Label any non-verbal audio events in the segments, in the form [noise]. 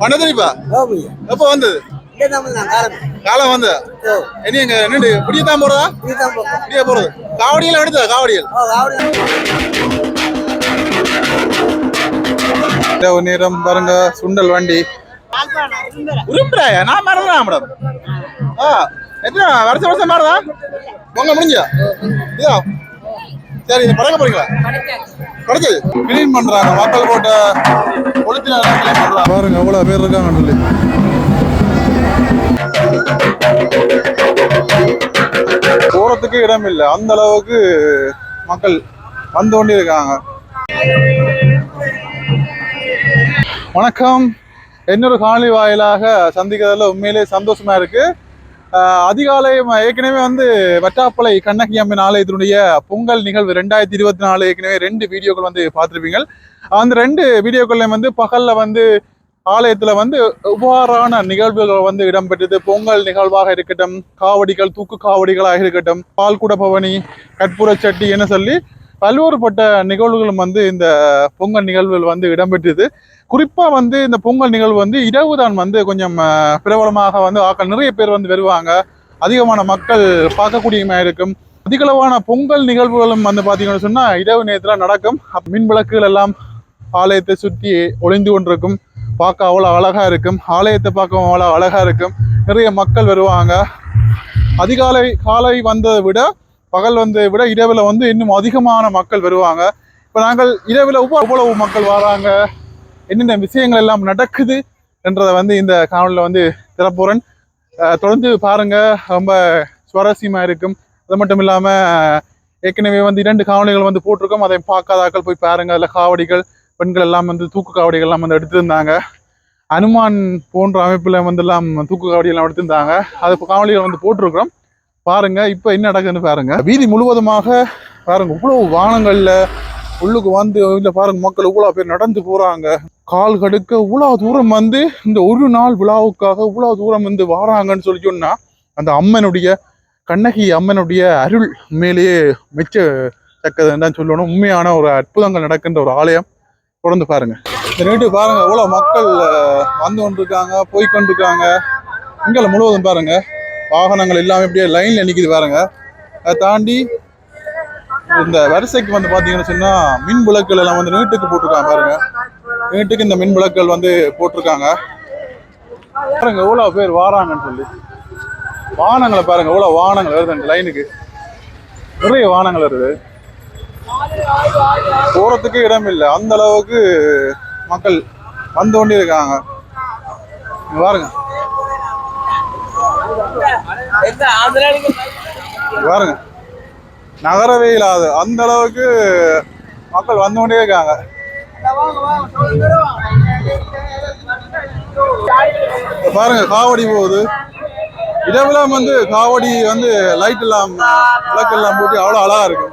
பண்ணதிரிப்பா ஓமையா எப்போ வந்தது? காலம். வந்து? இனி எங்க நின்று புடிய தான் போறதா? இதுதான் போகும் புடிய போறது. காவடியில்? எடுத்தா காவடியில் நேரம் பாருங்க சுண்டல் வண்டி. உரும்புறாயா நான் மறந்துடா மேடம். ஆ எத்தனை வருஷம் வருஷம் மாறுதா? பொங்க முடிஞ்சா இதா சரி இது பழக போறீங்களா? கிடைச்சது கிளீன் பண்றாங்க. மக்கள் போட்ட பொலித்தின கிளீன் பண்றாங்க. பாருங்க எவ்வளவு பேர் இருக்காங்கன்னு சொல்லி. போறதுக்கு இடம் இல்லை. அந்த அளவுக்கு மக்கள் வந்து கொண்டே இருக்காங்க. வணக்கம். இன்னொரு காணொலி வாயிலாக சந்திக்கிறதுல உண்மையிலே சந்தோஷமா இருக்கு. அதிகாலை ஏற்கனவே வந்து வட்டாப்பளை கண்ணகி அம்மன் ஆலயத்தினுடைய பொங்கல் நிகழ்வு ரெண்டாயிரத்தி இருபத்தி நாலு ஏற்கனவே ரெண்டு வீடியோக்கள் வந்து பார்த்துருப்பீங்க. அந்த ரெண்டு வீடியோக்கள்லையும் வந்து பகலில் வந்து ஆலயத்தில் வந்து உபாரான நிகழ்வுகள் வந்து இடம்பெற்றது. பொங்கல் நிகழ்வாக இருக்கட்டும் காவடிகள் தூக்கு காவடிகளாக இருக்கட்டும் பால்குட பவனி கற்பூர சட்டி என சொல்லி பல்வேறுபட்ட நிகழ்வுகளும் வந்து இந்த பொங்கல் நிகழ்வுகள் வந்து இடம்பெற்றது. குறிப்பாக வந்து இந்த பொங்கல் நிகழ்வு வந்து இரவு தான் வந்து கொஞ்சம் பிரபலமாக வந்து ஆக்கள் நிறைய பேர் வந்து வருவாங்க. அதிகமான மக்கள் பார்க்கக்கூடியமாக இருக்கும். அதிகளவான பொங்கல் நிகழ்வுகளும் வந்து பார்த்தீங்கன்னு சொன்னால் இரவு நேரத்தில் நடக்கும். மின் விளக்குகள் எல்லாம் ஆலயத்தை சுற்றி ஒளிந்து கொண்டிருக்கும். பார்க்க அவ்வளோ அழகாக இருக்கும். ஆலயத்தை பார்க்க அவ்வளோ அழகாக இருக்கும். நிறைய மக்கள் வருவாங்க. அதிகாலை காலை வந்ததை விட பகல் வந்து விட இரவில் வந்து இன்னும் அதிகமான மக்கள் வருவாங்க. இப்போ நாங்கள் இரவில் எவ்வளவு மக்கள் வராங்க. என்னென்ன விஷயங்கள் எல்லாம் நடக்குது என்றதை வந்து இந்த காணொலியில் வந்து திறப்புறேன். தொடர்ந்து பாருங்க. ரொம்ப சுவாரஸ்யமாக இருக்கும். அது மட்டும் இல்லாமல் ஏற்கனவே வந்து இரண்டு காவலிகள் வந்து போட்டிருக்கோம். அதை பார்க்காதாக்கள் போய் பாருங்கள் அதில் காவடிகள் பெண்கள் எல்லாம் வந்து தூக்கு காவடிகள் எல்லாம் வந்து எடுத்திருந்தாங்க. அனுமான் போன்ற அமைப்பில் வந்து எல்லாம் தூக்கு காவடி எல்லாம் எடுத்திருந்தாங்க. அது காவலிகள் வந்து போட்டிருக்கிறோம். பாருங்க இப்போ என்ன நடக்குதுன்னு பாருங்க. வீதி முழுவதுமாக பாருங்க இவ்வளவு வானங்கள்ல உள்ளுக்கு வந்து இல்ல பாருங்க மக்கள் இவ்வளவு பேர் நடந்து போறாங்க. கால் கடுக்க இவ்வளவு தூரம் வந்து இந்த ஒரு நாள் விழாவுக்காக இவ்வளவு தூரம் வந்து வாராங்கன்னு சொல்லி சொன்னா அந்த அம்மனுடைய கண்ணகி அம்மனுடைய அருள் உண்மையிலேயே மெச்சத்தக்கதுன்னு தான் சொல்லணும். உண்மையான ஒரு அற்புதங்கள் நடக்கின்ற ஒரு ஆலயம். தொடர்ந்து பாருங்க. இந்த நேற்று பாருங்க எவ்வளவு மக்கள் வந்து கொண்டிருக்காங்க போய் கொண்டிருக்காங்க. இங்கே முழுவதும் பாருங்க. வாகனங்கள் எல்லாமே இப்படியே லைனில் நிற்கிது பாருங்க. அதை தாண்டி இந்த வரிசைக்கு வந்து பார்த்தீங்கன்னு சொன்னால் மின் விளக்குகள் எல்லாம் வந்து நீட்டுக்கு போட்டிருக்காங்க பாருங்க. நீட்டுக்கு இந்த மின் விளக்குகள் வந்து போட்டிருக்காங்க. பாருங்க எவ்வளோ பேர் வாராங்கன்னு சொல்லி. வாகனங்களை பாருங்க எவ்வளோ வாகனங்கள் வருது அந்த லைனுக்கு நிறைய வாகனங்கள் வருது. போகிறதுக்கு இடம் இல்லை. அந்த அளவுக்கு மக்கள் வந்து கொண்டே இருக்காங்க பாருங்க. பாருங்க. நகரவே இல்லாது அந்த அளவுக்கு மக்கள் வந்து கொண்டே இருக்காங்க. பாருங்க காவடி போகுது. இரவுலாம் வந்து காவடி வந்து லைட் எல்லாம் விளக்கு எல்லாம் போட்டு அவ்வளோ அழகா இருக்கு.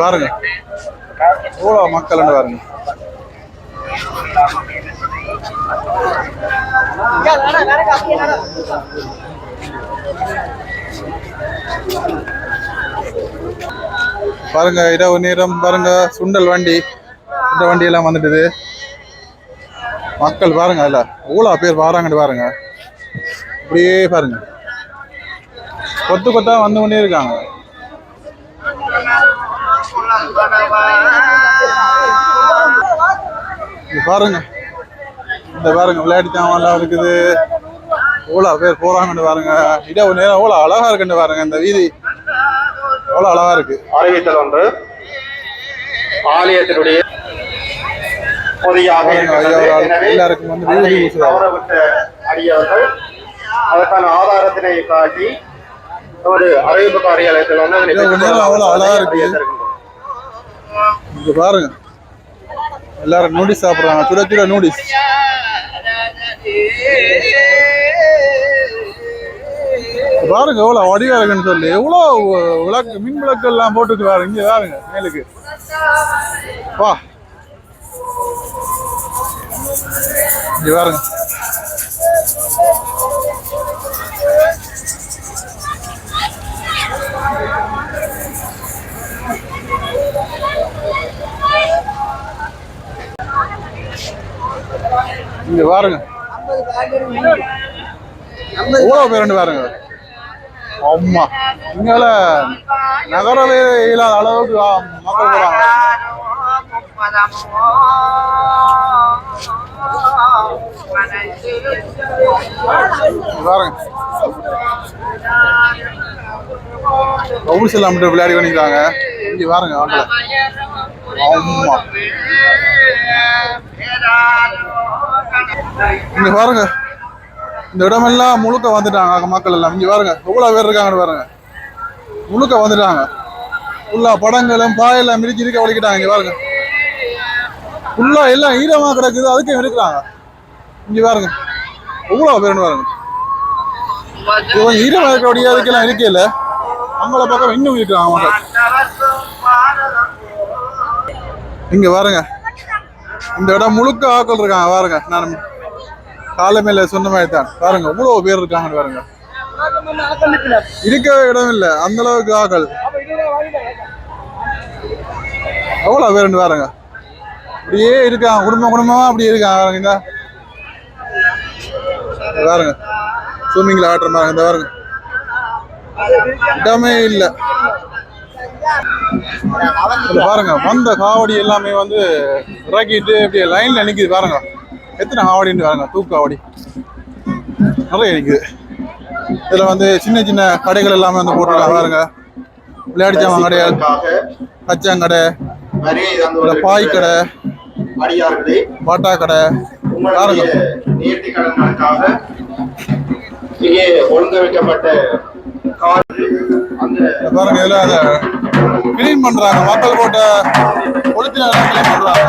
பாருங்க. எவ்வளோ மக்கள் பாருங்க. பாருங்க இரவு நேரம் பாருங்க சுண்டல் வண்டி. இந்த வண்டி எல்லாம் வந்துட்டுது. மக்கள் பாருங்க அதுல ஊழா பேர் வராங்கன்னு பாருங்க. அப்படியே பாருங்க. கொத்து கொத்தா வந்து கொண்டே இருக்காங்க இங்க பாருங்க. இந்த பாருங்க விளையாட்டு சாமான்லாம் இருக்குது. எவ்வளோ பேர் போறாங்கன்னு பாருங்க. இரவு நேரம் எவ்வளோ அழகா இருக்குன்னு பாருங்க இந்த வீதி. எவ்வளோ அழகா இருக்கு. அறிவித்தல் ஒன்று. ஆலயத்தினுடைய எல்லாருக்கும் வந்து அடியவர்கள் அதற்கான ஆதாரத்தினை காட்டி ஒரு அறிவிப்பு காரியாலயத்தில் வந்து அவ்வளவு அழகா இருக்கு. பாருங்க. எல்லாரும் நூடிஸ் சாப்பிடுறாங்க. சுட சுட நூடிஸ் பாருங்க எவ்வளோ வடிவா இருக்குன்னு சொல்லி. எவ்வளோ விளக்கு மின் விளக்கு எல்லாம் போட்டுக்கிறாரு இங்கே வாருங்க பாருங்க மேலுக்கு. வா. இங்கே பாருங்க. இங்க பாருங்க எவ்வளவு பேருன்னு பாருங்க. ஆமா இங்கால நகரவே இல்லாத அளவுக்கு மக்கள் போறாங்க பாருங்க கவுன்ஸ் எல்லாம் மட்டும் விளையாடி பண்ணிக்கிறாங்க இங்க பாருங்க ஆமா இங்க பாருங்க. இந்த இடமெல்லாம் முழுக்க வந்துட்டாங்க அங்க மக்கள் எல்லாம். இங்க பாருங்க எவ்வளவு பேர் இருக்காங்கன்னு பாருங்க. முழுக்க வந்துட்டாங்க. உள்ள படங்களும் பாயெல்லாம் மிதிச்சு இருக்க வலிக்கிட்டாங்க இங்க பாருங்க. உள்ள எல்லாம் ஈரமா கிடக்குது அதுக்கு இருக்கிறாங்க. இங்க பாருங்க. எவ்வளவு பேருன்னு பாருங்க. இவங்க கொஞ்சம் ஈரமா இருக்கக்கூடிய அதுக்கெல்லாம் இருக்கல அவங்கள பக்கம் இன்னும் இருக்கிறாங்க மக்கள். இங்க பாருங்க. இந்த இடம் முழுக்க ஆக்கள் இருக்காங்க பாருங்க. நான் காலை இல்லை சொன்ன மாதிரி தான். பாருங்க இவ்வளவு பேர் இருக்காங்கன்னு பாருங்க. இருக்கவே இடம் இல்ல. அந்த அளவுக்கு ஆக்கள். எவ்வளவு பேருன்னு பாருங்க. அப்படியே இருக்காங்க. குடும்பம் குடும்பமா அப்படியே இருக்காங்க பாருங்க பாருங்க. ஸ்விம்மிங்ல ஆடுற பாருங்க இந்த பாருங்க. இடமே இல்ல. பாருங்க வந்த காவடி எல்லாமே வந்து இறக்கிட்டு இப்படி லைன்ல நிக்குது பாருங்க. எத்தனை ஆவடின்னு பாருங்க தூக்கு ஆவடி. நிறைய இருக்குது. இதுல வந்து சின்ன சின்ன கடைகள் எல்லாமே வந்து போட்டுருக்காங்க பாருங்க. விளையாட்டு ஜாமான் கடைகள் கச்சாங்கடை பாய் கடை பாட்டா கடை பாருங்க. இங்கே ஒழுங்கமைக்கப்பட்ட பாருங்க இதில் அதை கிளீன் பண்றாங்க மக்கள் போட்ட பொலித்தின கிளீன் பண்ணுறாங்க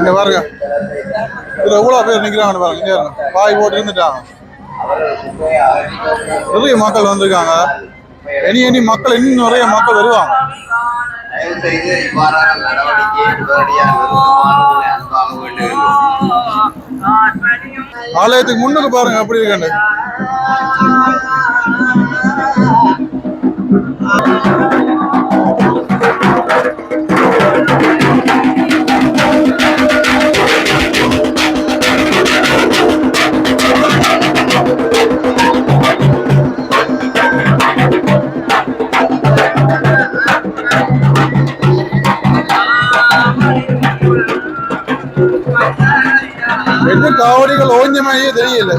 இங்க பாருங்க. இதுல எவ்வளவு பேர் நிக்கிறாங்கன்னு பாருங்க இங்க பாருங்க. பாய் போட்டு இருந்துட்டாங்க நிறைய மக்கள் வந்திருக்காங்க. இனி இனி மக்கள் இன்னும் நிறைய மக்கள் வருவாங்க. ஆலயத்துக்கு முன்னுக்கு பாருங்க எப்படி Thank you. காவடிகள் ஓஞ்ச மாதிரியே தெரியல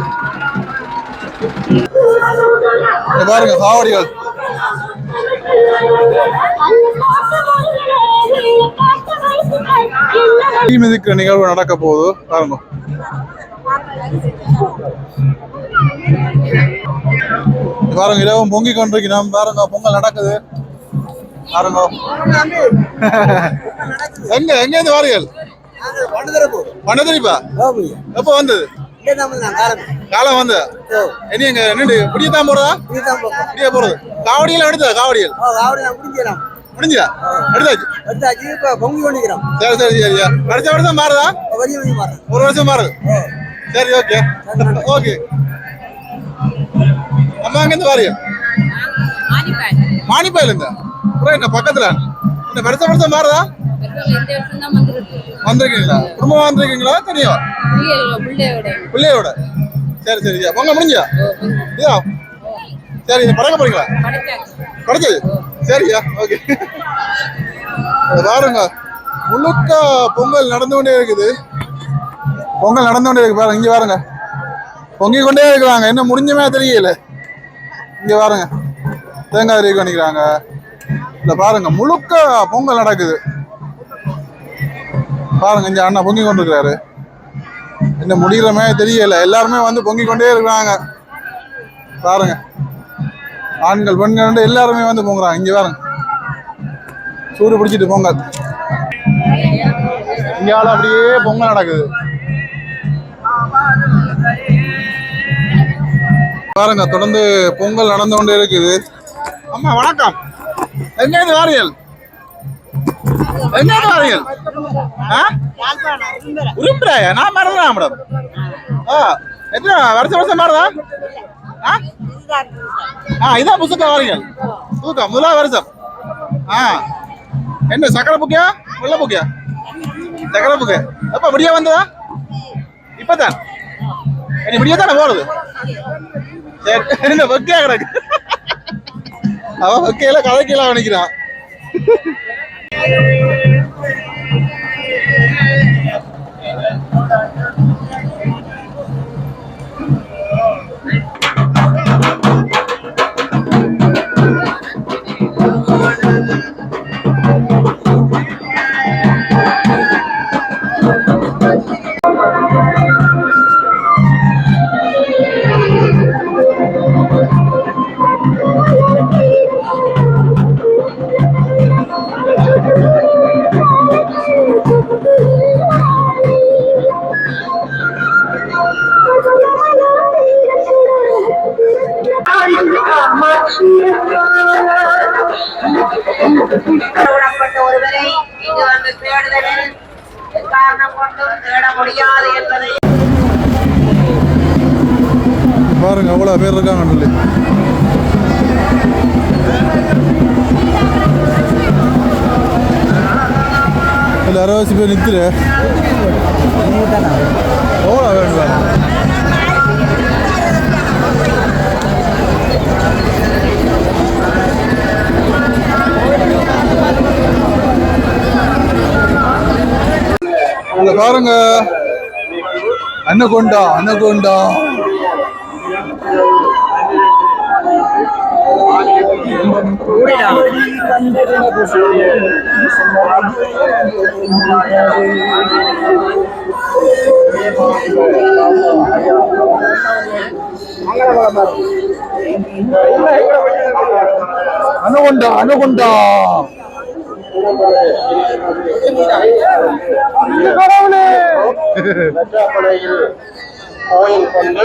இங்க பாருங்க காவடிகள் தீ மிதிக்கிற நிகழ்வு நடக்க போகுது பாருங்க பாருங்க இரவும் பொங்கி கொண்டிருக்கிறோம் பாருங்க பொங்கல் நடக்குது பாருங்க எங்க எங்க இருந்து வாரியல் பண்ணதிரிப்பா எப்ப வந்தது? காலம். வந்து? இனி எங்க நின்று குடியத்தான் போறதா? குடிய போறது. காவடியெல்லாம் எடுத்தா காவடியல் முடிஞ்சா எடுத்தாச்சு? சரி சரி சரியா அடுத்த வருஷம் மாறுதா? ஒரு வருஷம் மாறுது. சரி ஓகே. ஓகே. அம்மா அங்க இருந்து வாரியம் மானிப்பாயில இருந்தா என்ன பக்கத்துல? இந்த வருஷம் வருஷம் மாறுதா? வந்திருக்கீங்களா? குடும்பமா வந்திருக்கீங்களா? தனியா? பிள்ளையோட. சரி சரி ஐயா. பொங்க முடிஞ்சா இதா சரி படங்க போறீங்களா? கிடைச்சது சரியா? ஓகே. பாருங்க. முழுக்க பொங்கல் நடந்து கொண்டே இருக்குது. பொங்கல் நடந்து கொண்டே இருக்கு. பாருங்க இங்க பாருங்க. பொங்கி கொண்டே இருக்கிறாங்க. என்ன முடிஞ்சுமே தெரியல. இங்க பாருங்க. தேங்காய் ரீ பண்ணிக்கிறாங்க இல்ல பாருங்க. முழுக்க பொங்கல் நடக்குது. பாருங்க இந்த அண்ணா பொங்கி கொண்டிருக்கிறாரு. என்ன முடிகிறமே தெரியல. எல்லாருமே வந்து பொங்கி கொண்டே இருக்கிறாங்க. பாருங்க. ஆண்கள் பெண்கள் எல்லாருமே வந்து பொங்குறாங்க. இங்க பாருங்க. சூடு பிடிச்சிட்டு பொங்கல். இங்கால அப்படியே பொங்கல் நடக்குது. பாருங்க தொடர்ந்து பொங்கல் நடந்து கொண்டே இருக்குது. அம்மா வணக்கம். எங்கேருந்து வாரியல்? எங்கேருந்து வாரியல் ஆ? உரும்புறாயா நான் மறந்துடா மேடம்? ஆ. எத்தனை வருஷம் வருஷம் மாறுதா? ஆ? ஆ இதான் புதுக்கா வாரியல் புதுக்கா முதலாம் வருஷம். ஆ. என்ன சக்கரை புக்கியா? வெள்ள புக்கியா? சக்கரை புக்கு. எப்ப விடிய வந்ததா? இப்பதான். நீ விடிய தானே போறது? சரி என்ன வெக்கையா கிடக்கு. அவன் வெக்கையில கதைக்கெல்லாம் நினைக்கிறான் Thank you. பாருங்க அவ்வளவு பேர் இருக்காங்க சொல்லி. இல்ல அறுபது பேர் நித்துரு எவ்வளோ வேணும் பாருங்க. பாருங்க அன்னகொண்டா அன்னகொண்டா அன்னகொண்டா அன்னகொண்டா கடவுளே! [laughs] கோயில் கொண்டு